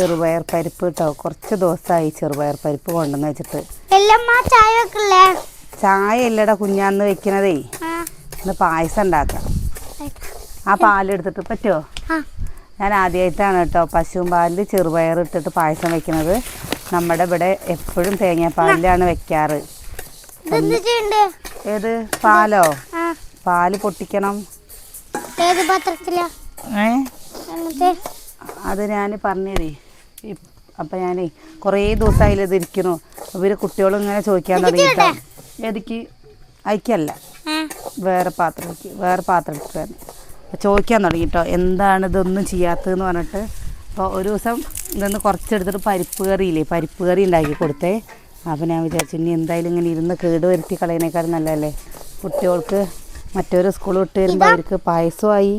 ചെറുപയർ പരിപ്പ് കേട്ടോ കുറച്ച് ദിവസമായി ചെറുപയർ പരിപ്പ് കൊണ്ടുവന്ന് വെച്ചിട്ട്. ചായ അല്ലടാ കുഞ്ഞാന്ന് വെക്കണതേ. ഇന്ന് പായസം ഉണ്ടാക്കാം. ആ പാലെടുത്തിട്ട് പറ്റുമോ ഞാൻ ആദ്യമായിട്ടാണ് കേട്ടോ പശുവും പാലിൽ ചെറുപയർ ഇട്ടിട്ട് പായസം വെക്കുന്നത് നമ്മുടെ ഇവിടെ എപ്പോഴും തേങ്ങാപ്പാലിലാണ് വെക്കാറ്. ഏത്? പാലോ? പാൽ പൊട്ടിക്കണം. ഏത് പാത്രത്തിലാ? ഏ? അത് ഞാൻ പറഞ്ഞേ അപ്പം ഞാനേ കുറേ ദിവസമായില്ല ഇതിരിക്കണു ഇവർ കുട്ടികളും ഇങ്ങനെ ചോദിക്കാൻ തുടങ്ങിയിട്ടോ. എതിക്ക് അയക്കല്ല വേറെ പാത്രത്തിലേക്ക് വേറെ പാത്രം എടുക്കാൻ ചോദിക്കാൻ തുടങ്ങിട്ടോ. എന്താണ് ഇതൊന്നും ചെയ്യാത്തതെന്ന് പറഞ്ഞിട്ട്. അപ്പോൾ ഒരു ദിവസം ഇതൊന്ന് കുറച്ചെടുത്തിട്ട് പരിപ്പ് കറിയില്ലേ പരിപ്പ് കറി ഉണ്ടാക്കി കൊടുത്തേ. അപ്പോൾ ഞാൻ വിചാരിച്ചു ഇനി എന്തായാലും ഇങ്ങനെ ഇരുന്ന് കേട് വരുത്തി കളയുന്നേക്കാളും നല്ലതല്ലേ. കുട്ടികൾക്ക് മറ്റൊരു സ്കൂൾ വിട്ട് വരുമ്പോൾ അവർക്ക് പായസമായി.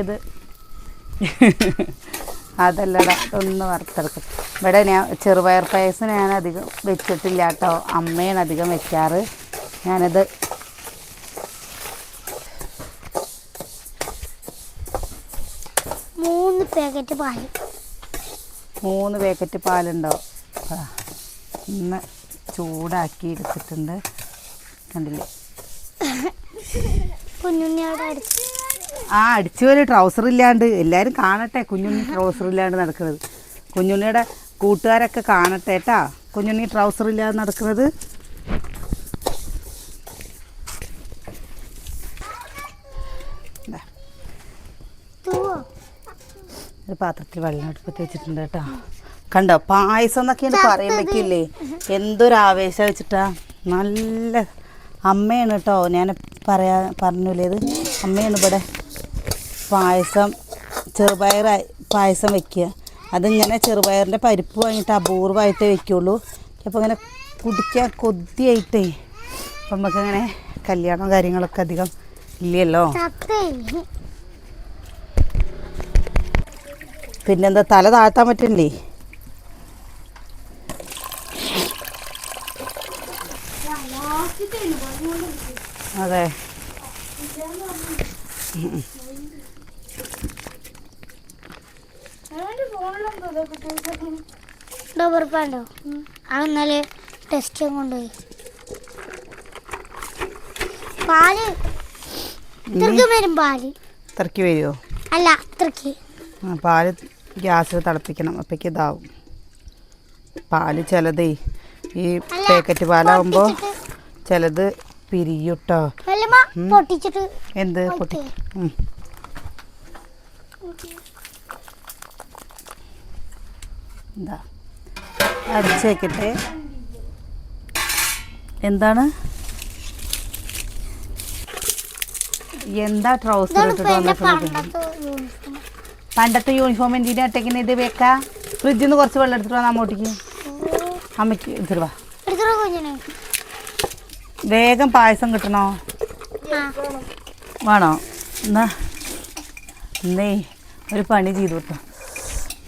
ഏത്? അതല്ലടാ ഒന്ന് വറുത്തെടുക്കും. ഇവിടെ ഞാൻ ചെറുപയർ പായസം ഞാൻ അധികം വെച്ചിട്ടില്ല കേട്ടോ അമ്മയാണ് അധികം വെക്കാറ്. ഞാനത് മൂന്ന് പാക്കറ്റ് പാൽ മൂന്ന് പാക്കറ്റ് പാലുണ്ടോ? ഇന്ന് ചൂടാക്കി എടുത്തിട്ടുണ്ട്. കണ്ടില്ലേ? കുഞ്ഞുണ്ണി അവിടെ അടിച്ചു. ആ അടിച്ചു പോലെ ട്രൗസർ ഇല്ലാണ്ട് എല്ലാവരും കാണട്ടെ. കുഞ്ഞുണ്ണി ട്രൗസർ ഇല്ലാണ്ട് നടക്കുന്നത് കുഞ്ഞുണ്ണിയുടെ കൂട്ടുകാരൊക്കെ കാണട്ടെ കേട്ടാ കുഞ്ഞുണ്ണി ട്രൗസർ ഇല്ലാതെ നടക്കുന്നത് പാത്രത്തിൽ വെള്ളം എടുപ്പത്ത് വെച്ചിട്ടുണ്ട് കേട്ടോ. കണ്ടോ പായസം എന്നൊക്കെയാണ് പറയുമ്പോഴേക്കില്ലേ എന്തൊരു ആവേശം വെച്ചിട്ടാ. നല്ല അമ്മയാണ് കേട്ടോ. ഞാൻ പറയാ പറഞ്ഞില്ലേത് അമ്മയാണ് ഇവിടെ. പായസം ചെറുപയർ പായസം വയ്ക്കുക അതിങ്ങനെ ചെറുപയറിന്റെ പരിപ്പ് വാങ്ങിയിട്ട് അപൂർവമായിട്ടേ വയ്ക്കുള്ളൂ അപ്പോൾ ഇങ്ങനെ കുടിക്കാൻ കൊതിയായിട്ടേ അപ്പം നമുക്കങ്ങനെ കല്യാണം കാര്യങ്ങളൊക്കെ അധികം ഇല്ലല്ലോ. പിന്നെന്താ തല താഴ്ത്താൻ പറ്റണ്ടേ അതെ. ഡോബർപ്പാണ്ടോ അത് ഇന്നലെ ടെസ്റ്റ് കൊണ്ടുപോയി. പാൽ? ഇത്രക്ക് വരും പാൽ? ഇത്രയ്ക്ക് വരുമോ അല്ല ഇത്രക്ക് ആ പാൽ ഗ്യാസ് തിളപ്പിക്കണം അപ്പോഴേക്ക് ഇതാവും. പാൽ ചിലതേ ഈ പാക്കറ്റ് പാലാവുമ്പോൾ. ചിലത് പിരിയുട്ടോ. പൊട്ടിച്ചിട്ട്. എന്ത് പൊട്ടി. എന്താ അടിച്ച് എന്താണ്? എന്താ ട്രൗസർ ഇട്ടിട്ട് പണ്ടത്തെ യൂണിഫോം എന്തിനാ ഇട്ടേക്കുന്ന? ഇത് വെക്കാ. ഫ്രിഡ്ജിൽ നിന്ന് കുറച്ച് വെള്ളം എടുത്തിട്ട് വന്നാ അങ്ങോട്ടേക്ക്. അമ്മയ്ക്ക് എടുത്തിട്ട് വാ വേഗം പായസം കിട്ടണോ? വേണോ? എന്നാ. എന്നേ ഒരു പണി ചെയ്തു കിട്ടും.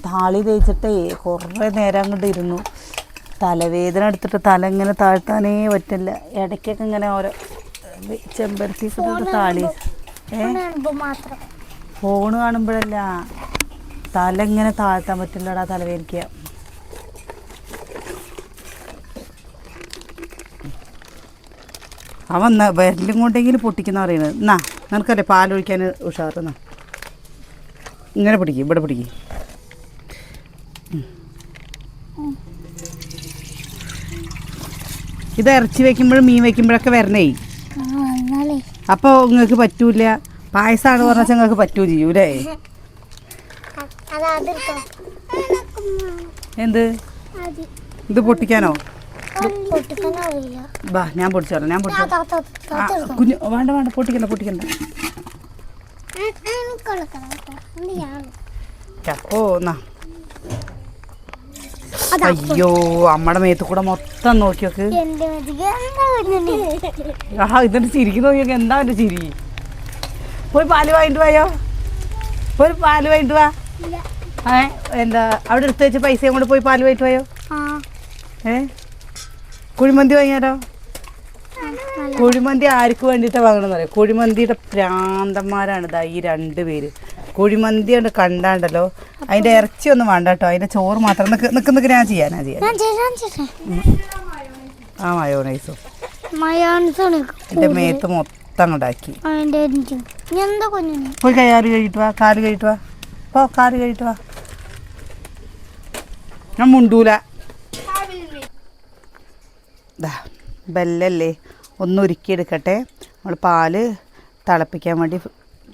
താളി തേച്ചിട്ടേ കുറേ നേരം അങ്ങോട്ട് ഇരുന്നു. തലവേദന എടുത്തിട്ട് തല ഇങ്ങനെ താഴ്ത്താനേ പറ്റില്ല. ഇടയ്ക്കൊക്കെ ഇങ്ങനെ ഓരോ ചെമ്പരത്തി താളി ഫോൺ ഫോണ് കാണുമ്പോഴല്ല. തല ഇങ്ങനെ താഴ്ത്താൻ പറ്റില്ലടാ തലവേദനിക്കുക അവൻ ന- വിരലും കൊണ്ടെങ്കിലും പൊട്ടിക്കുന്ന പറയുന്നത്. എന്നാ നിനക്കല്ലേ പാലൊഴിക്കാൻ ഉഷാറുന്ന ഇങ്ങനെ പിടിക്കും ഇവിടെ പിടിക്കും. ഇത് ഇറച്ചി വെക്കുമ്പോഴും മീൻ വെക്കുമ്പോഴൊക്കെ വരണേ. അപ്പൊ അപ്പോൾ നിങ്ങൾക്ക് പറ്റൂല. പായസാണ് പറഞ്ഞാൽ നിങ്ങൾക്ക് പറ്റൂ ചെയ്യൂലേ. എന്ത്? ഇത് പൊട്ടിക്കാനോ? ബാ ഞാൻ പൊടിച്ചോളാം ഞാൻ പൊടിച്ചോളാം കുഞ്ഞു വേണ്ട വേണ്ട പൊട്ടിക്കണ്ട പൊട്ടിക്കണ്ട. ചപ്പോ എന്നാ അയ്യോ അമ്മയുടെ മേത്ത് കൂടെ മൊത്തം നോക്കി നോക്ക് എന്റെ മതിക്ക് എന്താ കുഞ്ഞുണ്ണി? ആ ഇതിന്റെ ചിരിക്ക് നോക്കിയൊക്കെ? എന്താ എന്റെ ചിരി? പോയി പാൽ വാങ്ങിട്ട് പോയോ പോയി പാൽ വാങ്ങിട്ട് വാ. ഏ എന്താ അവിടെ എടുത്ത് വെച്ച പൈസയും കൊണ്ട് പോയി പാൽ വാങ്ങിട്ട് പോയോ ഏ? കുഴിമന്തി വാങ്ങിയാലോ? കുഴിമന്തി ആർക്ക് വേണ്ടിയിട്ടാണ് വാങ്ങണമെന്ന് പറയാം കുഴിമന്തിയുടെ പ്രാന്തന്മാരാണ് ഇതാ ഈ രണ്ട് പേര്. കുഴിമന്തി കൊണ്ട് കണ്ടാണ്ടല്ലോ. അതിന്റെ ഇറച്ചി ഒന്നും വേണ്ട കേട്ടോ അതിന്റെ ചോറ് മാത്രം. നിക്ക് ഞാൻ ചെയ്യാനാ ചെയ്യാൻ ആ മയോണൈസും. എന്റെ മേത്ത് മൊത്തം ഉണ്ടാക്കി പോയി കയ്യാറ് കഴിയിട്ട് വാ കാൽ കഴിയിട്ട് വാ. പോ കാൽ കഴിയിട്ട് വാ. ഞാൻ മുണ്ടൂല. ബെല്ലല്ലേ. ഒന്ന് ഉരുക്കിയെടുക്കട്ടെ. നമ്മൾ പാൽ തിളപ്പിക്കാൻ വേണ്ടി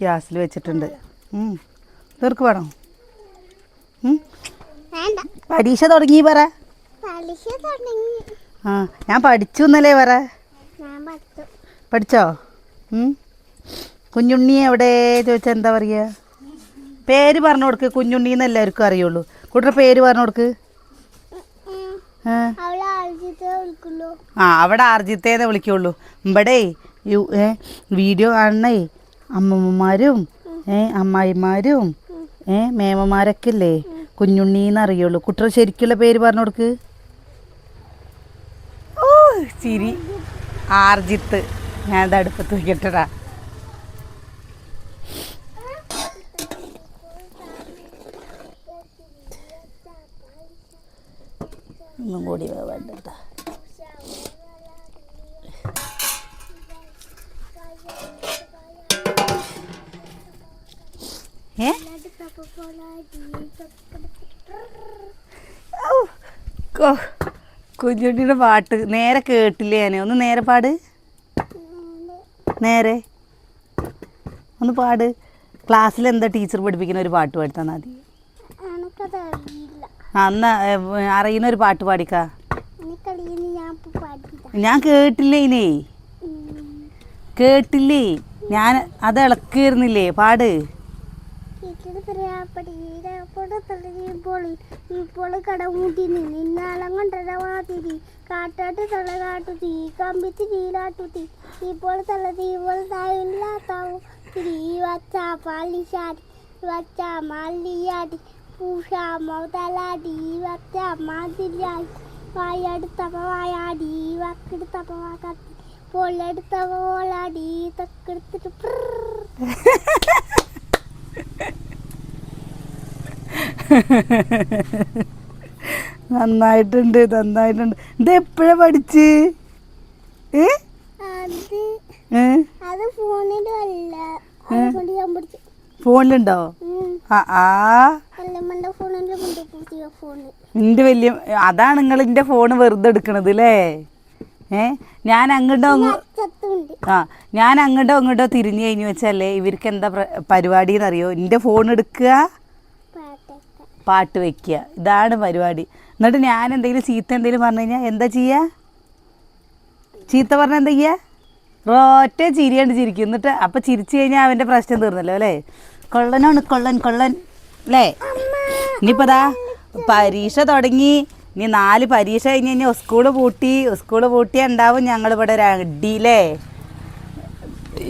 ഗ്യാസിൽ വെച്ചിട്ടുണ്ട്. തീർക്ക് വേണോ പരീക്ഷ തുടങ്ങി പറ. ആ ഞാൻ പഠിച്ചു എന്നല്ലേ പറ. പഠിച്ചോ? കുഞ്ഞുണ്ണി എവിടെ? ചോദിച്ചാൽ എന്താ പറയുക പേര് പറഞ്ഞു കൊടുക്ക് കുഞ്ഞുണ്ണി എന്ന് എല്ലാവർക്കും അറിയുള്ളൂ. കുട്ടിയുടെ പേര് പറഞ്ഞു കൊടുക്ക്. ആ. അവിടെ ആർജിത്തേനെ വിളിക്കുള്ളൂ. ഇവിടെ വീഡിയോ കാണണേ അമ്മമ്മമാരും അമ്മായിമാരും ഏ മേമമാരൊക്കെ ഇല്ലേ കുഞ്ഞുണ്ണി എന്ന് അറിയുള്ളൂ കുട്ടിയുടെ ശരിക്കുള്ള പേര് പറഞ്ഞു കൊടുക്ക് ഓ ചിരി. ആർജിത്ത്. ഞാനത് അടുപ്പത്ത് വയ്ക്കട്ടടാ ഒന്നും കൂടി വേണ്ടട്ടാ ഏ? കുഞ്ഞുണ്ണിയുടെ പാട്ട് നേരെ കേട്ടില്ലേ ഞാൻ ഒന്ന് നേരെ പാട്. നേരെ. ഒന്ന് പാട്. ക്ലാസ്സിൽ എന്താ ടീച്ചർ പഠിപ്പിക്കുന്ന ഒരു പാട്ട് പാടി തന്നാൽ മതി. അന്ന് അറിയുന്ന ഒരു പാട്ട് പാടിക്കാ. ഞാൻ കേട്ടില്ലേ ഇനി? കേട്ടില്ലേ? ഞാൻ അത് ഇളക്കിയിരുന്നില്ലേ? പാട്. ടീച്ചർ പറയാ പടീരപ്പോടെ കട ഇപ്പോൾ കടമൂട്ടി നിന്നാളം കൊണ്ടര മാതിരി. കാട്ടാട്ട് തല കാട്ടുതി കമ്പിത്തി തീരാട്ടുതി ഇപ്പോൾ തല തീപ്പോൾ തായില്ലാത്താവും തിരി വച്ച പാലിശാടി വച്ച മല്ലിയാടി പൂഷ മൗതലാടി വച്ച മാതിരിയായി വായടുത്തപ്പ വായാടി വക്കെടുത്തപ്പ വാക്കത്തി. പൊള്ളെടുത്തപ്പ പോലാടി തക്കെടുത്തിട്ട് നന്നായിട്ടുണ്ട് നന്നായിട്ടുണ്ട്. ഇത് എപ്പോഴാ പഠിച്ച്? ഫോണിലുണ്ടോ? ആ ഫോണ്. നിന്റെ വലിയ അതാണ് നിങ്ങൾ എന്റെ ഫോൺ വെറുതെ എടുക്കണത് അല്ലേ ഏ? ഞാൻ അങ്ങോട്ടോ അങ്ങ് ആ ഞാൻ അങ്ങോട്ടോ അങ്ങോട്ടോ തിരിഞ്ഞു കഴിഞ്ഞു വെച്ചല്ലേ ഇവർക്ക് എന്താ പ്ര- പരിപാടി എന്നറിയോ എന്റെ ഫോൺ എടുക്കുക. പാട്ട് വെക്കുക. ഇതാണ് പരിപാടി. എന്നിട്ട് ഞാൻ എന്തെങ്കിലും ചീത്ത എന്തെങ്കിലും പറഞ്ഞു കഴിഞ്ഞാൽ എന്താ ചെയ്യുക ചീത്ത പറഞ്ഞ എന്താ ചെയ്യുക റോറ്റ ചിരിയാണ്ട് ചിരിക്കും. എന്നിട്ട് അപ്പം ചിരിച്ചു കഴിഞ്ഞാൽ അവന്റെ പ്രശ്നം തീർന്നല്ലോ അല്ലേ? കൊള്ളനാണ് കൊള്ളൻ കൊള്ളൻ. അല്ലേ? ഇനിയിപ്പോ പരീക്ഷ തുടങ്ങി. ഇനി നാല് പരീക്ഷ കഴിഞ്ഞ് കഴിഞ്ഞാൽ സ്കൂൾ പൂട്ടി സ്കൂൾ പൂട്ടി ഉണ്ടാവും ഞങ്ങളിവിടെ ഒരു അടിയില്ലേ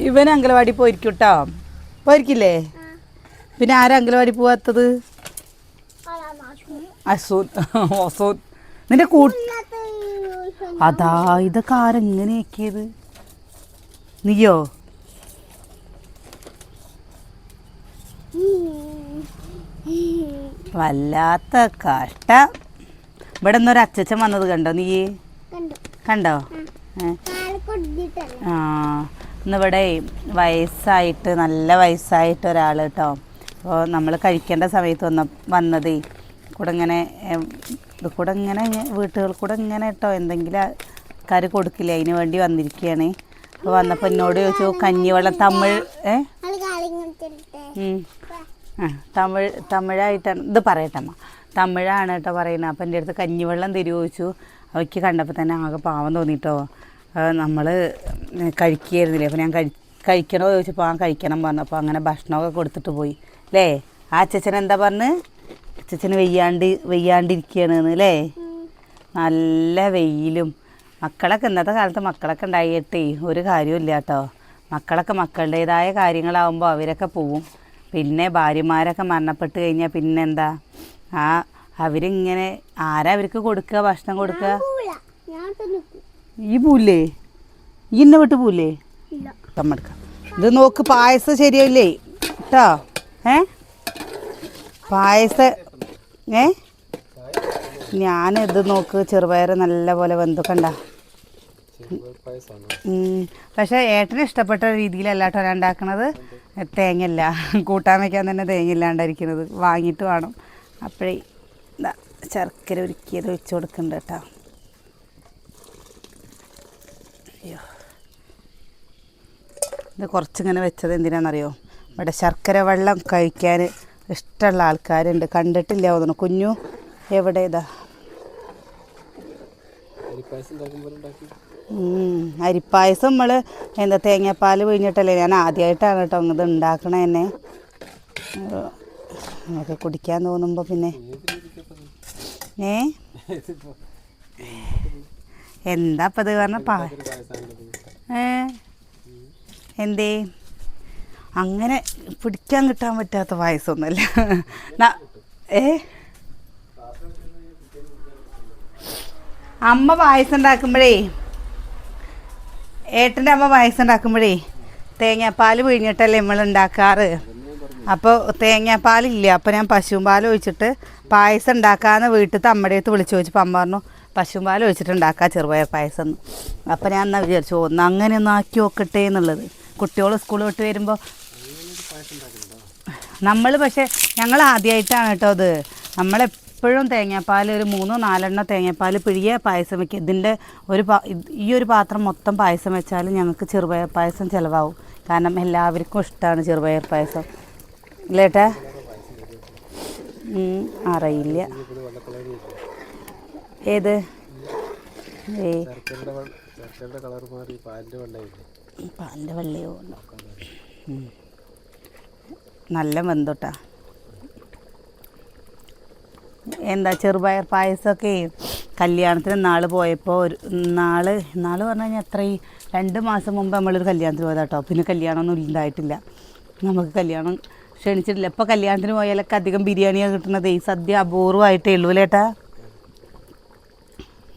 ഇവൻ അങ്കലവാടി പോയിരിക്കും കേട്ടോ പോയിരിക്കില്ലേ? പിന്നെ ആരാ അങ്കലവാടി പോവാത്തത്? അസൂദ് അസൂദ് നിന്റെ കൂ അതാ ഇതൊക്കെ ആരെങ്ങനെയൊക്കെയത്? നീയോ? വല്ലാത്ത കഷ്ടം. ഇവിടെ നിന്നൊരു അച്ചച്ചൻ വന്നത് കണ്ടോ നീ? കണ്ടു. ആ ഇന്നിവിടെ വയസ്സായിട്ട് നല്ല വയസ്സായിട്ട് ഒരാൾ കേട്ടോ അപ്പോൾ നമ്മൾ കഴിക്കേണ്ട സമയത്ത് വന്ന വന്നതേ കൂടെ ഇങ്ങനെ ഇത് കൂടെ ഇങ്ങനെ വീട്ടുകൾ കൂടെ ഇങ്ങനെ കേട്ടോ എന്തെങ്കിലും ആൾക്കാർ കൊടുക്കില്ല അതിന് വേണ്ടി വന്നിരിക്കുകയാണ് അപ്പോൾ വന്നപ്പോൾ എന്നോട് ചോദിച്ചു കഞ്ഞിവെള്ളം തമിഴ് ഏ? തമിഴ് തമിഴായിട്ടാണ് ഇത് പറയട്ടമ്മ. തമിഴാണ് കേട്ടോ പറയുന്നത്. അപ്പം എന്റെ അടുത്ത് കഞ്ഞിവെള്ളം തരുമോ ചോദിച്ചു. അവയ്ക്ക് കണ്ടപ്പോൾ തന്നെ ആകെ പാവം തോന്നിട്ടോ. നമ്മൾ കഴിക്കുകയായിരുന്നില്ലേ? അപ്പോൾ ഞാൻ കഴി കഴിക്കണോ ചോദിച്ചപ്പോൾ ആ കഴിക്കണം പറഞ്ഞു. അപ്പോൾ അങ്ങനെ ഭക്ഷണമൊക്കെ കൊടുത്തിട്ട് പോയി. അല്ലേ ആ അച്ഛൻ എന്താ പറഞ്ഞ്? അച്ഛൻ വെയ്യാണ്ട് വെയ്യാണ്ടിരിക്കുകയാണ് അല്ലേ നല്ല വെയിലും. മക്കളൊക്കെ ഇന്നത്തെ കാലത്ത് മക്കളൊക്കെ ഉണ്ടായിട്ടേ ഒരു കാര്യമില്ല കേട്ടോ. മക്കളൊക്കെ മക്കളുടേതായ കാര്യങ്ങളാവുമ്പോൾ അവരൊക്കെ പോവും. പിന്നെ ഭാര്യമാരൊക്കെ മരണപ്പെട്ട് കഴിഞ്ഞാൽ പിന്നെന്താ ആ അവരിങ്ങനെ ആരാ അവർക്ക് കൊടുക്കുക ഭക്ഷണം കൊടുക്കുക ഈ പൂല്ലേ ഈ ഇന്നെ വിട്ട് പൂല്ലേ തമ്മെടുക്കാം ഇത് നോക്ക് പായസം ശരിയല്ലേ കേട്ടോ ഏ? പായസ. ഏ? ഇത് നോക്ക് ചെറുപയർ നല്ല പോലെ വെന്തുക്കണ്ട പക്ഷെ ഏട്ടന് ഇഷ്ടപ്പെട്ട രീതിയിലല്ല കേട്ടോ ഞാൻ ഉണ്ടാക്കണത് തേങ്ങയില്ല. കൂട്ടാൻ വയ്ക്കാൻ തന്നെ തേങ്ങ ഇല്ലാണ്ടായിരിക്കുന്നത് വാങ്ങിയിട്ട് വേണം. അപ്പോഴേ ഇതാ ശർക്കര ഒരുക്കിയത് ഒഴിച്ചു കൊടുക്കുന്നുണ്ട് കേട്ടോ. അയ്യോ. ഇത് കുറച്ചിങ്ങനെ വെച്ചത് എന്തിനാണെന്നറിയോ ഇവിടെ ശർക്കര വെള്ളം കഴിക്കാൻ ഇഷ്ടമുള്ള ആൾക്കാരുണ്ട്. കണ്ടിട്ടില്ല തോന്നുന്നു. കുഞ്ഞു എവിടെ ഇതാ? അരിപ്പായസം നമ്മൾ എന്താ തേങ്ങാപ്പാൽ പിഴിഞ്ഞിട്ടല്ലേ? ഞാൻ ആദ്യമായിട്ടാണ് കേട്ടോ ഇത് ഉണ്ടാക്കണേ തന്നെ. നമുക്ക് കുടിക്കാൻ തോന്നുമ്പോൾ പിന്നെ. ഏ? എന്താ അപ്പം ഇത് പറഞ്ഞ പാ ഏ? എന്തേ? അങ്ങനെ പിടിക്കാൻ കിട്ടാൻ പറ്റാത്ത പായസമൊന്നുമല്ല ഏ? അമ്മ പായസം ഉണ്ടാക്കുമ്പോഴേ ഏട്ടന്റെ അമ്മ പായസം ഉണ്ടാക്കുമ്പോഴേ തേങ്ങാപ്പാൽ പിഴിഞ്ഞിട്ടല്ലേ നമ്മൾ ഉണ്ടാക്കാറ്? അപ്പോൾ തേങ്ങാപ്പാലില്ല? അപ്പോൾ ഞാൻ പശുവും പാൽ ഒഴിച്ചിട്ട് പായസം ഉണ്ടാക്കാമെന്ന് വീട്ടിൽ അമ്മയുടെ അടുത്ത് വിളിച്ച്. ചോദിച്ചപ്പോൾ അമ്മ പറഞ്ഞു പശുവും പാൽ ഒഴിച്ചിട്ട് ഉണ്ടാക്കാം ചെറുപയർ പായസം എന്ന് അപ്പോൾ ഞാൻ എന്നാൽ വിചാരിച്ചു ഒന്ന് അങ്ങനെ ഒന്ന് ആക്കി നോക്കട്ടെ എന്നുള്ളത്. കുട്ടികൾ സ്കൂൾ വിട്ട് വരുമ്പോൾ നമ്മൾ പക്ഷേ ഞങ്ങൾ ആദ്യമായിട്ടാണ് കേട്ടോ അത്. നമ്മളെപ്പോഴും തേങ്ങാപ്പാൽ ഒരു മൂന്നോ നാലെണ്ണോ തേങ്ങാപ്പാൽ പിഴിയ പായസം വെക്കുക ഇതിന്റെ ഒരു ഈ ഒരു പാത്രം മൊത്തം പായസം വെച്ചാൽ ഞങ്ങൾക്ക് ചെറുപയർ പായസം ചിലവാകും കാരണം എല്ലാവർക്കും ഇഷ്ടമാണ് ചെറുപയർ പായസം. ഇല്ലേട്ടാ അറിയില്ല. ഏത്? പാലിന്റെ വെള്ളയോ. നല്ല വെന്തോട്ടാ എന്താ ചെറുപയർ പായസമൊക്കെ കല്യാണത്തിന് നാൾ പോയപ്പോൾ ഒരു നാൾ നാൾ പറഞ്ഞു കഴിഞ്ഞാൽ എത്രയും രണ്ട് മാസം മുമ്പ് നമ്മളൊരു കല്യാണത്തിന് പോയതാട്ടോ. പിന്നെ കല്യാണമൊന്നും ഉണ്ടായിട്ടില്ല. നമുക്ക് കല്യാണം ക്ഷണിച്ചിട്ടില്ല. ഇപ്പോൾ കല്യാണത്തിന് പോയാലൊക്കെ അധികം ബിരിയാണിയാണ് കിട്ടുന്നത്. ഈ സദ്യ അപൂർവമായിട്ടേ ഉള്ളൂ ലേട്ടാ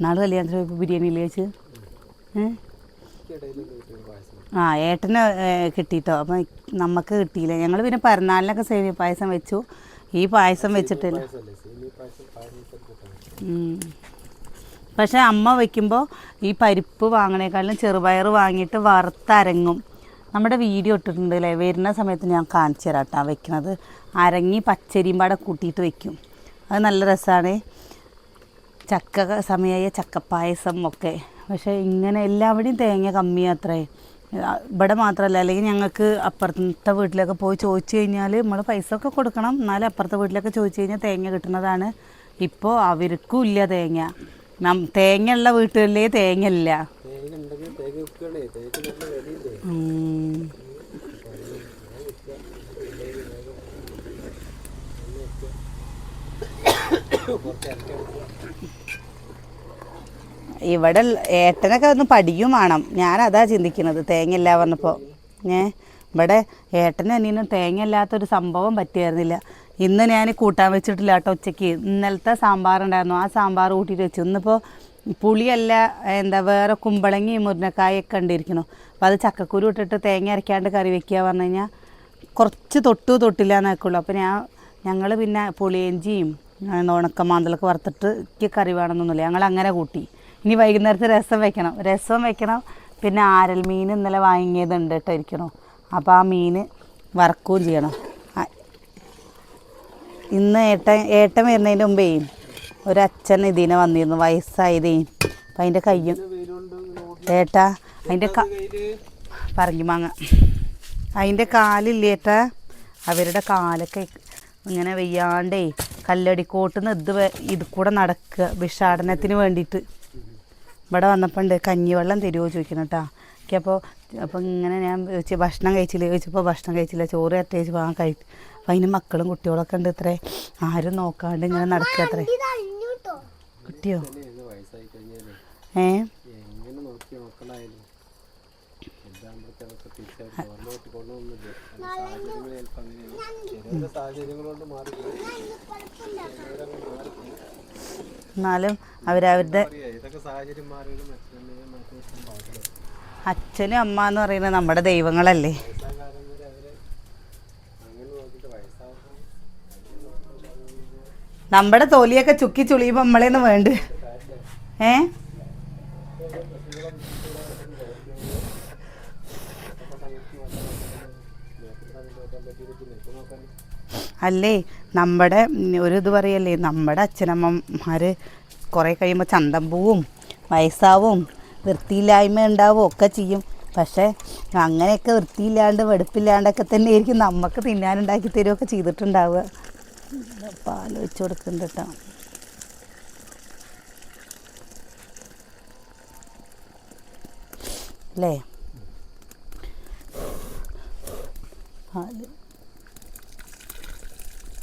നാളെ കല്യാണത്തിന് പോയപ്പോൾ ബിരിയാണി ഇല്ലേ പായസം ആ ഏട്ടന് കിട്ടിയിട്ടോ അപ്പം നമുക്ക് കിട്ടിയില്ല. ഞങ്ങൾ പിന്നെ പിറന്നാളിനൊക്കെ സേമിയ പായസം വെച്ചു. ഈ പായസം വെച്ചിട്ടില്ല. പക്ഷെ അമ്മ വെക്കുമ്പോൾ ഈ പരിപ്പ് വാങ്ങണേക്കാളും ചെറുപയർ വാങ്ങിയിട്ട് വറുത്തരങ്ങും. നമ്മുടെ വീഡിയോ ഇട്ടിട്ടുണ്ട് അല്ലേ? വരുന്ന സമയത്ത് ഞാൻ കാണിച്ചു തരാം കേട്ടോ വെക്കുന്നത്. അരങ്ങി പച്ചരിയും പാടെ കൂട്ടിയിട്ട് വെക്കും. അത് നല്ല രസമാണ് ചക്ക സമയമായ ചക്കപ്പായസം ഒക്കെ. പക്ഷേ ഇങ്ങനെ എല്ലാവിടെയും തേങ്ങ കമ്മിയത്രേ ഇവിടെ മാത്രമല്ല അല്ലെങ്കിൽ ഞങ്ങൾക്ക് അപ്പുറത്തെ വീട്ടിലൊക്കെ പോയി ചോദിച്ചു കഴിഞ്ഞാൽ നമ്മൾ പൈസ ഒക്കെ കൊടുക്കണം. എന്നാലും അപ്പുറത്തെ വീട്ടിലൊക്കെ ചോദിച്ചു കഴിഞ്ഞാൽ തേങ്ങ കിട്ടുന്നതാണ്. ഇപ്പോൾ അവർക്കും ഇല്ല തേങ്ങ. നം തേങ്ങ ഉള്ള വീട്ടുകളിലേ തേങ്ങ ഇവിടെ ഏട്ടനൊക്കെ ഒന്ന് പഠിക്കും വേണം. ഞാനതാ ചിന്തിക്കുന്നത്. തേങ്ങ വന്നപ്പോൾ ഏ? ഇവിടെ ഏട്ടനും അനിയനും തേങ്ങ ഇല്ലാത്തൊരു സംഭവം പറ്റിയായിരുന്നില്ല. ഇന്ന് ഞാൻ കൂട്ടാൻ വെച്ചിട്ടില്ല കേട്ടോ ഉച്ചയ്ക്ക്. ഇന്നലത്തെ സാമ്പാർ ഉണ്ടായിരുന്നു. ആ സാമ്പാർ കൂട്ടിയിട്ട് വെച്ചു. ഇന്നിപ്പോൾ പുളിയല്ല എന്താ വേറെ കുമ്പളങ്ങി മുരിങ്ങക്കായൊക്കെ ഉണ്ടിരിക്കണു അപ്പോൾ അത് ചക്കക്കുരു ഇട്ടിട്ട് തേങ്ങ അരയ്ക്കാണ്ട് കറി വെക്കുക പറഞ്ഞു കഴിഞ്ഞാൽ കുറച്ച് തൊട്ടു തൊട്ടില്ല എന്നൊക്കെയുള്ളൂ അപ്പോൾ ഞാൻ ഞങ്ങൾ പിന്നെ പുളിയഞ്ചിയും ഉണക്കമാന്തലൊക്കെ വറുത്തിട്ട് കറി വേണമെന്നൊന്നുമില്ല. ഞങ്ങൾ അങ്ങനെ കൂട്ടി. ഇനി വൈകുന്നേരത്തെ രസം വെക്കണം. രസം വെക്കണം. പിന്നെ ആരൽ മീൻ ഇന്നലെ വാങ്ങിയതുണ്ട് കേട്ടോ ഇരിക്കണം. അപ്പോൾ ആ മീൻ വറക്കുകയും ചെയ്യണം. ഇന്ന് ഏട്ടൻ ഏട്ടൻ വരുന്നതിന് മുമ്പേ ഒരച്ഛൻ ഇതിനെ വന്നിരുന്നു. വയസ്സായതേ. അപ്പം അതിന്റെ കയ്യും ഏട്ടാ അതിന്റെ ക പറഞ്ഞു മാങ്ങ. അതിന്റെ കാലില്ലേട്ട അവരുടെ കാലൊക്കെ ഇങ്ങനെ വെയ്യാണ്ടേ കല്ലടിക്കോട്ടുന്ന് ഇത് ഇത് കൂടെ നടക്കുക വിഷാടനത്തിന് വേണ്ടിയിട്ട്. ഇവിടെ വന്നപ്പോൾ ഉണ്ട് കഞ്ഞിവെള്ളം തരുമോ ചോദിക്കണം കേട്ടോ എനിക്ക് അപ്പോൾ അപ്പോൾ ഇങ്ങനെ ഞാൻ ചോദിച്ചു ഭക്ഷണം കഴിച്ചില്ല? ചോദിച്ചപ്പോൾ ഭക്ഷണം കഴിച്ചില്ല. ചോറ് അറ്റേച്ച് ആ കഴി അപ്പം അതിന് മക്കളും കുട്ടികളൊക്കെ ഉണ്ട് ഇത്രേ. ആരും നോക്കാണ്ട് ഇങ്ങനെ നടക്കുക അത്രേ. കുട്ടിയോ? ഏ? തിരിച്ചായിട്ട് ഓർമ്മ കൊണ്ടൊന്നുമില്ല സാഹചര്യങ്ങൾ ചിലപ്പോൾ അങ്ങനെയാണ്. ചില സാഹചര്യങ്ങൾ കൊണ്ട് മാറിപ്പോയി. എന്നാലും അവരവരുടെ ഇതൊക്കെ സാഹചര്യം മാറിയത് അച്ഛനും അമ്മ എന്ന് പറയുന്നത് നമ്മുടെ ദൈവങ്ങളല്ലേ? നമ്മുടെ തോലിയൊക്കെ ചുക്കി ചുളിയുമ്പോൾ നമ്മളെന്ന് വേണ്ട. ഏ? അല്ലേ? നമ്മുടെ ഒരു ഇത് പറയല്ലേ നമ്മുടെ അച്ഛനമ്മമാർ കുറേ കഴിയുമ്പോൾ ചന്തം പോവും വയസ്സാവും വൃത്തിയില്ലായ്മ ഉണ്ടാവും ഒക്കെ ചെയ്യും. പക്ഷേ അങ്ങനെയൊക്കെ വൃത്തിയില്ലാണ്ട് വെടുപ്പില്ലാണ്ടൊക്കെ തന്നെ ആയിരിക്കും നമുക്ക് തിന്നാനുണ്ടാക്കി തരുമൊക്കെ ചെയ്തിട്ടുണ്ടാവുക. പാൽ വെച്ച് കൊടുക്കുന്നുണ്ട് കേട്ടോ അല്ലേ? പാൽ പാടേ കുറച്ചിരുന്നാലേ നമുക്ക് കുറവൊഴിച്ച് വെക്കാമല്ലോ ഇനി പറിക്കുമാങ്ങ തിന്നണ്ട വീട്ടിൽ കിടക്കില്ല പളുത്തതായാലും അത് ചൂടാണ്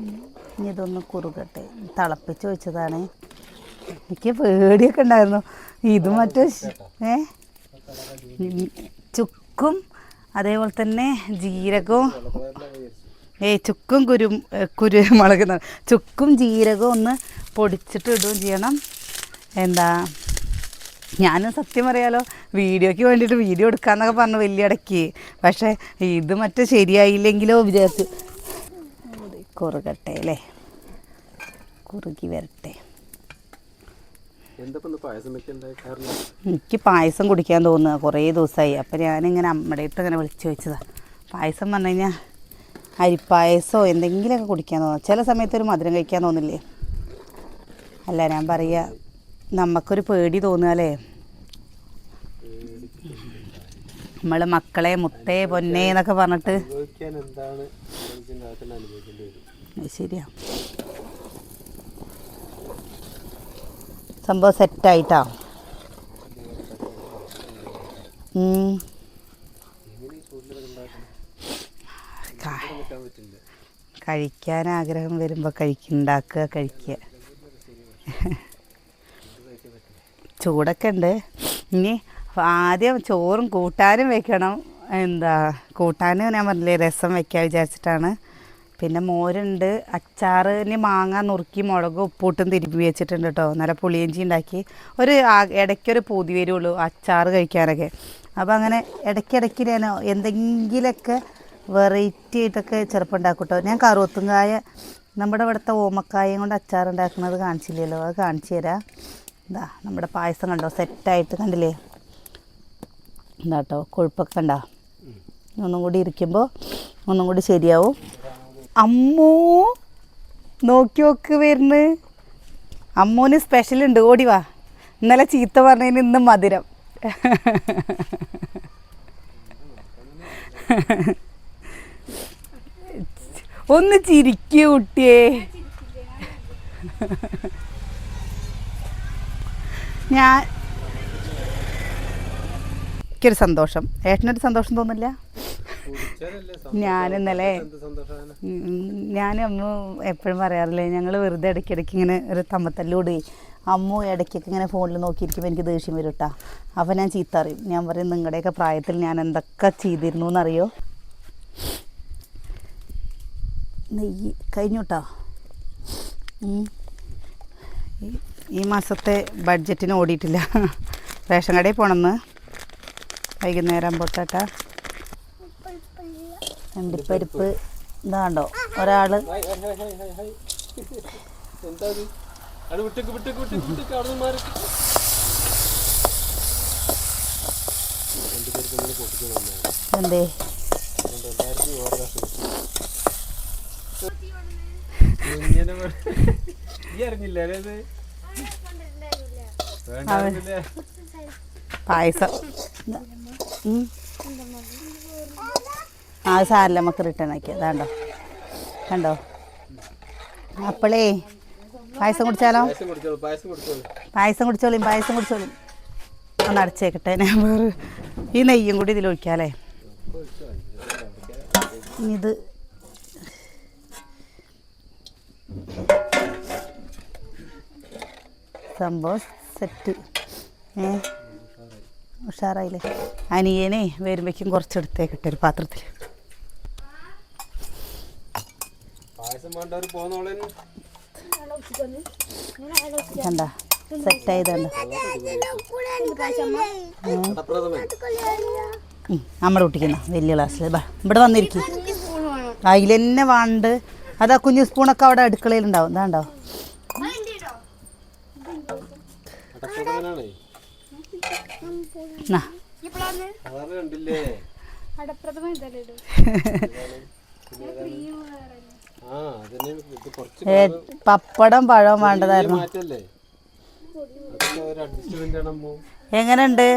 ഇനി ഇതൊന്ന് കുറുകട്ടെ. തിളപ്പിച്ച് വെച്ചതാണ് എനിക്ക് പേടിയൊക്കെ ഉണ്ടായിരുന്നു. ഇത് മറ്റേ ഏ? ചുക്കും അതേപോലെ തന്നെ ജീരകവും ഏ ചുക്കും കുരു കുരുമുളക് ചുക്കും ജീരകവും ഒന്ന് പൊടിച്ചിട്ട് ഇടുകയും ചെയ്യണം. എന്താ ഞാൻ സത്യം പറയാലോ വീഡിയോയ്ക്ക് വേണ്ടിയിട്ട് വീഡിയോ എടുക്കാന്നൊക്കെ പറഞ്ഞു വലിയ ഇടയ്ക്ക്. പക്ഷേ ഇത് മറ്റേ ശരിയായില്ലെങ്കിലോ വിചാരിച്ചു. കുറുകട്ടെ അല്ലേ? കുറുകി വരട്ടെ. എനിക്ക് പായസം കുടിക്കാൻ തോന്നുക കുറേ ദിവസമായി. അപ്പം ഞാനിങ്ങനെ അമ്മയുടെ ഇട്ട് ഇങ്ങനെ വിളിച്ച് വെച്ചതാണ് പായസം പറഞ്ഞു കഴിഞ്ഞാൽ അരിപ്പായസമോ എന്തെങ്കിലുമൊക്കെ കുടിക്കാൻ തോന്നുക ചില സമയത്ത് ഒരു മധുരം കഴിക്കാൻ തോന്നില്ലേ? അല്ല ഞാൻ പറയുക നമുക്കൊരു പേടി തോന്നുകയല്ലേ നമ്മൾ മക്കളെ മുത്തേ പൊന്നേ എന്നൊക്കെ പറഞ്ഞിട്ട് ശരിയാ. സംഭവം സെറ്റായിട്ടാ? കഴിക്കാൻ ആഗ്രഹം വരുമ്പോൾ കഴിക്കുണ്ടാക്കുക കഴിക്കുക. ചൂടൊക്കെ ഉണ്ട്. ഇനി ആദ്യം ചോറും കൂട്ടാനും വെക്കണം. എന്താ കൂട്ടാൻ ഞാൻ പറഞ്ഞില്ലേ രസം വെക്കാൻ വിചാരിച്ചിട്ടാണ്. പിന്നെ മോരുണ്ട് അച്ചാറിന് മാങ്ങ നുറുക്കി മുളക് ഉപ്പൂട്ടും തിരുമ്പി വെച്ചിട്ടുണ്ട് കേട്ടോ നല്ല പുളിയഞ്ചി ഉണ്ടാക്കി. ഒരു ഇടയ്ക്കൊരു പൂതി വരുള്ളൂ അച്ചാർ കഴിക്കാനൊക്കെ. അപ്പോൾ അങ്ങനെ ഇടയ്ക്കിടയ്ക്ക് ഞാൻ എന്തെങ്കിലുമൊക്കെ വെറൈറ്റി ആയിട്ടൊക്കെ ചെറുപ്പം ഉണ്ടാക്കും കേട്ടോ ഞാൻ കറുവത്തുങ്കായ നമ്മുടെ ഇവിടുത്തെ ഓമക്കായയും കൊണ്ട് അച്ചാർ ഉണ്ടാക്കുന്നത് കാണിച്ചില്ലല്ലോ. അത് കാണിച്ചു തരാം. എന്താ നമ്മുടെ പായസം കണ്ടോ? സെറ്റായിട്ട് കണ്ടില്ലേ? എന്താ കേട്ടോ കൊഴുപ്പൊക്കെ കണ്ടോ? ഒന്നും കൂടി ഇരിക്കുമ്പോൾ ഒന്നും കൂടി ശരിയാവും. അമ്മൂ നോക്കി നോക്ക് വരുന്ന്. അമ്മൂന് സ്പെഷ്യൽ ഉണ്ട് ഓടി വാ. ഇന്നലെ ചീത്ത പറഞ്ഞതിന് ഇന്ന് മധുരം. ഒന്ന് ചിരിക്കൂ കുട്ടിയെ. ഞാൻ എനിക്കൊരു സന്തോഷം. ഏട്ടനൊരു സന്തോഷം തോന്നില്ല? കുടിച്ചാലല്ലേ ഞാൻ അമ്മ എപ്പോഴും പറയാറില്ലേ ഞങ്ങൾ വെറുതെ ഇടയ്ക്കിടയ്ക്ക് ഇങ്ങനെ ഒരു തമ്മത്തല്ലൂടി അമ്മ ഇടയ്ക്കൊക്കെ ഇങ്ങനെ ഫോണിൽ നോക്കിയിരിക്കുമ്പോൾ എനിക്ക് ദേഷ്യം വരും കേട്ടോ അപ്പോൾ ഞാൻ ചീത്ത അറിയും ഞാൻ പറയും നിങ്ങളുടെയൊക്കെ പ്രായത്തിൽ ഞാൻ എന്തൊക്കെ ചെയ്തിരുന്നു എന്നറിയോ നെയ്യ് കഴിഞ്ഞു കേട്ടോ ഈ- ഈ മാസത്തെ ബഡ്ജറ്റിന് ഓടിയിട്ടില്ല. റേഷൻ കടയിൽ പോകണമെന്ന് വൈകുന്നേരം പൊട്ടാട്ട അണ്ടിപ്പരിപ്പ് ഇതാണ്ടോ. ഒരാൾ എന്താ പായസം. ആ സാരില്ല നമുക്ക് റിട്ടേൺ ആക്കി. അതാണ്ടോ കണ്ടോ? അപ്പോളേ പായസം കുടിച്ചാലോ? പായസം കുടിച്ചോളും പായസം കുടിച്ചോളും. ഒന്ന് അടച്ചേക്കട്ടെ. ഞാൻ വേറെ ഈ നെയ്യും കൂടി ഇതിലൊഴിക്കാലേ ഇത് സംഭവം സെറ്റ് ഏ? ഉഷാറായില്ലേ? അനിയനെ വരുമ്പോഴേക്കും കുറച്ചെടുത്തേക്കട്ടെ ഒരു പാത്രത്തിൽ പായസം വേണ്ടവർ കണ്ട നമ്മുടെ കുട്ടിക്കുന്ന വലിയ ക്ലാസ്സിൽ ബാ ഇവിടെ വന്നിരിക്കും. അതിൽ തന്നെ വാണ്ട്. അതാ കുഞ്ഞു സ്പൂണൊക്കെ അവിടെ അടുക്കളയിൽ ഉണ്ടാവും. ഇതാണ്ടോ കടപ്രഥമനാണേ. പപ്പടം പഴവും വേണ്ടതായിരുന്നു. എങ്ങനെയുണ്ട്?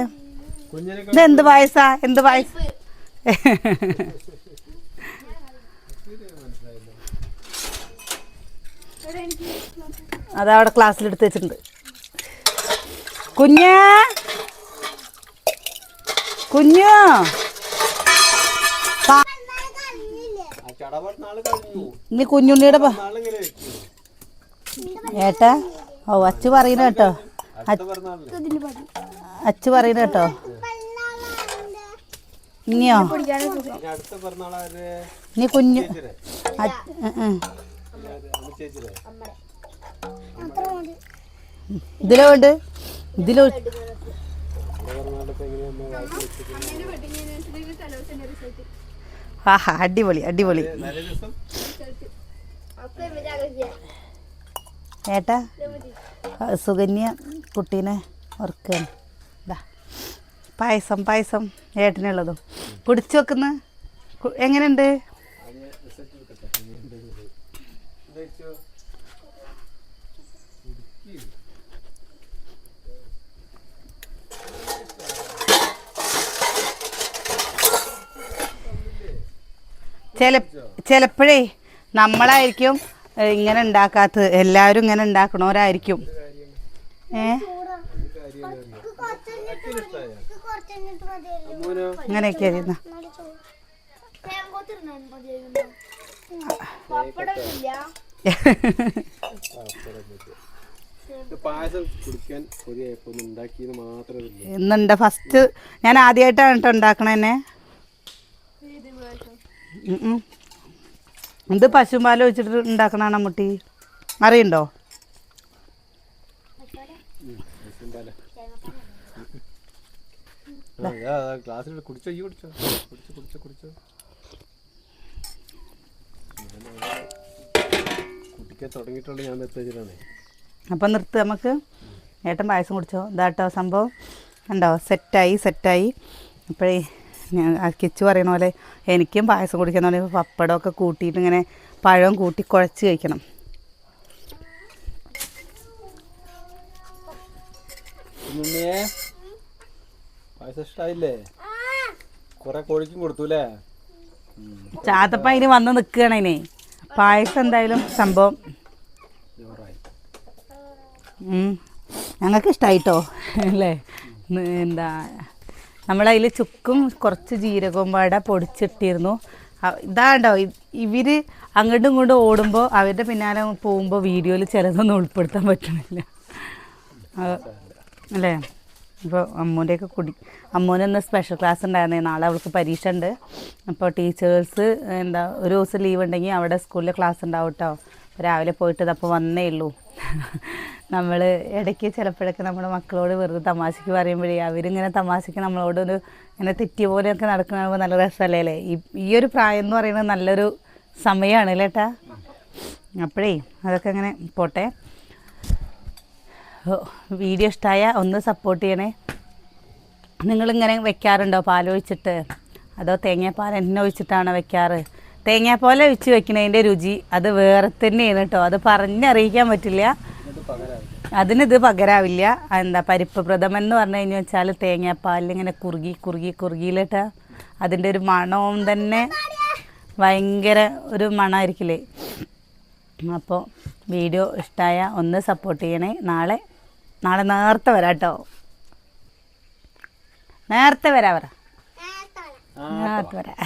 ഇത് എന്ത് പായസാ? എന്ത് പായസ? അതവിടെ ക്ലാസ്സിൽ എടുത്ത് വെച്ചിട്ടുണ്ട്. കുഞ്ഞ്? കുഞ്ഞു? ഇനി കുഞ്ഞുണ്ണിയുടെ ഏട്ടാ? ഓ അച്ചു പറയുന്ന കേട്ടോ. അച്ഛ അച്ചു പറയുന്ന കേട്ടോ. ഇനിയോ? ഇനി കുഞ്ഞു ഇതിലോ ഉണ്ട്? ഇതിലോ ഇതിലോ ആഹാ അടിപൊളി അടിപൊളി. ഏട്ടാ സുകന്യ കുട്ടീനെ ഓർക്കുകയാണ് ഇതാ പായസം പായസം ഏട്ടനുള്ളതും. കുടിച്ചു വെക്കുന്ന എങ്ങനെയുണ്ട് ആദ്യം റിസൾട്ട് എടുക്കട്ടെ എങ്ങനെയുണ്ട് എന്നുള്ളത്. ഇത് കഴിച്ചോ? കുടിക്ക്. ചില ചിലപ്പോഴേ നമ്മളായിരിക്കും ഇങ്ങനെ ഉണ്ടാക്കാത്തത്. എല്ലാവരും ഇങ്ങനെ ഉണ്ടാക്കണവരായിരിക്കും ഏ? ഇങ്ങനെയൊക്കെ ഇന്നുണ്ട്. ഫസ്റ്റ് ഞാൻ ആദ്യമായിട്ടാണ് കേട്ടോ ഉണ്ടാക്കണന്നെ. ഉം ഉം. ഇത് പശുപാൽ വെച്ചിട്ട് ഉണ്ടാക്കണാണ് മുട്ടി അറിയണ്ടോ? അപ്പൊ കുടിച്ചോ ഈ കുടിച്ചോ. കുടിച്ചോ കുടിച്ചോ കുടിച്ചോ. കുടിക്കാൻ തുടങ്ങിയിട്ടുള്ള ഞാൻ അപ്പം നിർത്ത് നമുക്ക്. ഏട്ടൻ പായസം കുടിച്ചോ. ഇതാട്ടോ സംഭവം. ഉണ്ടോ സെറ്റായി സെറ്റായി. അപ്പോഴേ ഞാൻ കിച്ചു പറയണ പോലെ എനിക്കും പായസം കുടിക്കുന്ന പോലെ പപ്പടമൊക്കെ കൂട്ടിയിട്ട് ഇങ്ങനെ പഴം കൂട്ടി കുഴച്ച് കഴിക്കണം. കുഞ്ഞുണ്ണിയെ പായസം ഇഷ്ടായില്ലേ? കുറെ കോഴിക്കും കൊടുത്തൂലേ ചാത്തപ്പ ഇനി വന്ന് നിക്കണേ പായസം എന്തായാലും സംഭവം. ഉം. ഞങ്ങൾക്ക് ഇഷ്ടമായിട്ടോ അല്ലേ എന്താ നമ്മളതിൽ ചുക്കും കുറച്ച് ജീരകവും പാടെ പൊടിച്ചിട്ടിരുന്നു. ഇതാണ്ടോ ഇവർ അങ്ങോട്ടും ഇങ്ങോട്ടും ഓടുമ്പോൾ അവരുടെ പിന്നാലെ പോകുമ്പോൾ വീഡിയോയിൽ ചിലതൊന്നും ഉൾപ്പെടുത്താൻ പറ്റുന്നില്ല. അല്ലേ? ഇപ്പോൾ അമ്മൂന്റെയൊക്കെ കുടി അമ്മൂന് സ്പെഷ്യൽ ക്ലാസ് ഉണ്ടായിരുന്നേ. നാളെ അവൾക്ക് പരീക്ഷ ഉണ്ട് അപ്പോൾ ടീച്ചേഴ്സ് എന്താ ഒരു ദിവസം ലീവ് ഉണ്ടെങ്കിൽ അവിടെ സ്കൂളിൽ ക്ലാസ് ഉണ്ടാവും കേട്ടോ രാവിലെ പോയിട്ട് ഇതപ്പോൾ വന്നേ ഉള്ളൂ. നമ്മൾ ഇടയ്ക്ക് ചിലപ്പോഴൊക്കെ നമ്മുടെ മക്കളോട് വെറുതെ തമാശയ്ക്ക് പറയുമ്പോഴേ അവരിങ്ങനെ തമാശയ്ക്ക് നമ്മളോടൊരു ഇങ്ങനെ തെറ്റിയ പോലെയൊക്കെ നടക്കണമ്പോൾ നല്ല രസമല്ലേ അല്ലേ? ഈ ഒരു പ്രായം എന്ന് പറയുന്നത് നല്ലൊരു സമയമാണ് അല്ലേ ഏട്ടാ? അപ്പോഴേ അതൊക്കെ അങ്ങനെ പോട്ടെ. വീഡിയോ ഇഷ്ടമായ ഒന്ന് സപ്പോർട്ട് ചെയ്യണേ. നിങ്ങളിങ്ങനെ വെക്കാറുണ്ടോ പാൽ ഒഴിച്ചിട്ട്? അതോ തേങ്ങാപ്പാൽ എന്നെ ഒഴിച്ചിട്ടാണോ വെക്കാറ്? തേങ്ങാപ്പാൽ ഒഴിച്ച് വെക്കുന്നതിന്റെ രുചി അത് വേറെ തന്നെയാണ് കേട്ടോ. അത് പറഞ്ഞറിയിക്കാൻ പറ്റില്ല. അതിനിത് പകരാവില്ല. എന്താ പരിപ്പ് പ്രഥമൻ എന്ന് പറഞ്ഞു കഴിഞ്ഞു വെച്ചാൽ തേങ്ങാപ്പാലിൽ ഇങ്ങനെ കുറുകി കുറുകി കുറുകിയിലിട്ട് അതിന്റെ ഒരു മണവും തന്നെ ഭയങ്കര ഒരു മണമായിരിക്കില്ലേ അപ്പോൾ വീഡിയോ ഇഷ്ടമായ ഒന്ന് സപ്പോർട്ട് ചെയ്യണേ. നാളെ നാളെ നേരത്തെ വരാം കേട്ടോ. നേരത്തെ വരാ പറ. നേരത്തെ വരാം.